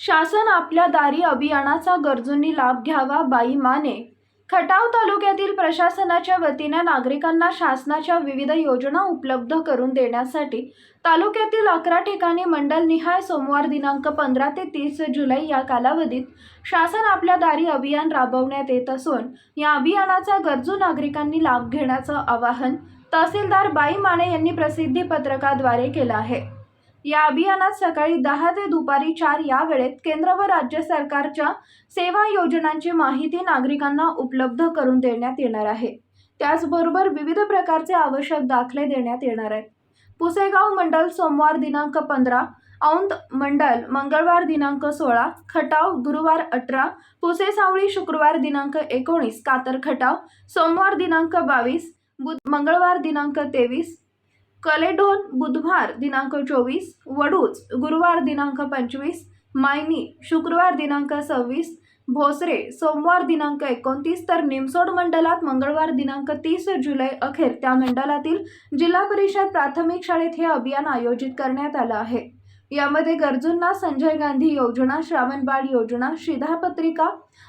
शासन आपल्या दारी अभियानाचा गरजूंनी लाभ घ्यावा बाई माने. खटाव तालुक्यातील प्रशासनाच्या वतीने नागरिकांना शासनाच्या विविध योजना उपलब्ध करून देण्यासाठी तालुक्यातील अकरा ठिकाणी मंडलनिहाय सोमवार दिनांक पंधरा ते तीस जुलै या कालावधीत शासन आपल्या दारी अभियान राबवण्यात येत असून या अभियानाचा गरजू नागरिकांनी लाभ घेण्याचं आवाहन तहसीलदार बाई माने यांनी प्रसिद्धी पत्रकाद्वारे केलं आहे. या अभियानात सकाळी दहा ते दुपारी चार या वेळेत केंद्र व राज्य सरकारच्या सेवा योजनांची माहिती नागरिकांना उपलब्ध करून देण्यात येणार आहे. त्याचबरोबर विविध प्रकारचे आवश्यक दाखले देण्यात येणार आहेत. पुसेगाव मंडल सोमवार दिनांक पंधरा औंध मंडल मंगळवार दिनांक सोळा खटाव गुरुवार अठरा पुसे सावळी शुक्रवार दिनांक एकोणीस कातर खटाव सोमवार दिनांक बावीस बुध मंगळवार दिनांक तेवीस कलेडोन बुधवार दिनांक चोवीस वडूज गुरुवार दिनांक पंचवीस मायनी शुक्रवार दिनांक सव्वीस भोसरे सोमवार दिनांक एकोणतीस तर निमसोड मंडलात मंगळवार दिनांक तीस जुलै अखेर त्या मंडळातील जिल्हा परिषद प्राथमिक शाळेत हे अभियान आयोजित करण्यात आलं आहे. यामध्ये गरजूंना संजय गांधी योजना श्रावणबाळ योजना शिधापत्रिका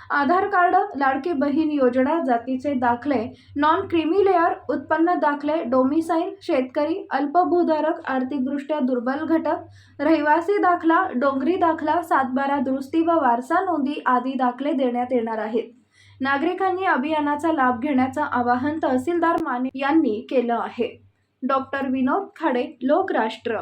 आधार कार्ड लाडकी बहीण योजना जातीचे दाखले नॉन क्रीमी लेअर उत्पन्न दाखले डोमिसाईल शेतकरी अल्पभूधारक आर्थिकदृष्ट्या दुर्बल घटक रहिवासी दाखला डोंगरी दाखला सातबारा दुरुस्ती व वारसा नोंदी आदी दाखले देण्यात येणार आहेत. नागरिकांनी अभियानाचा लाभ घेण्याचं आवाहन तहसीलदार माने यांनी केलं आहे. डॉक्टर विनोद खाडे लोकराष्ट्र.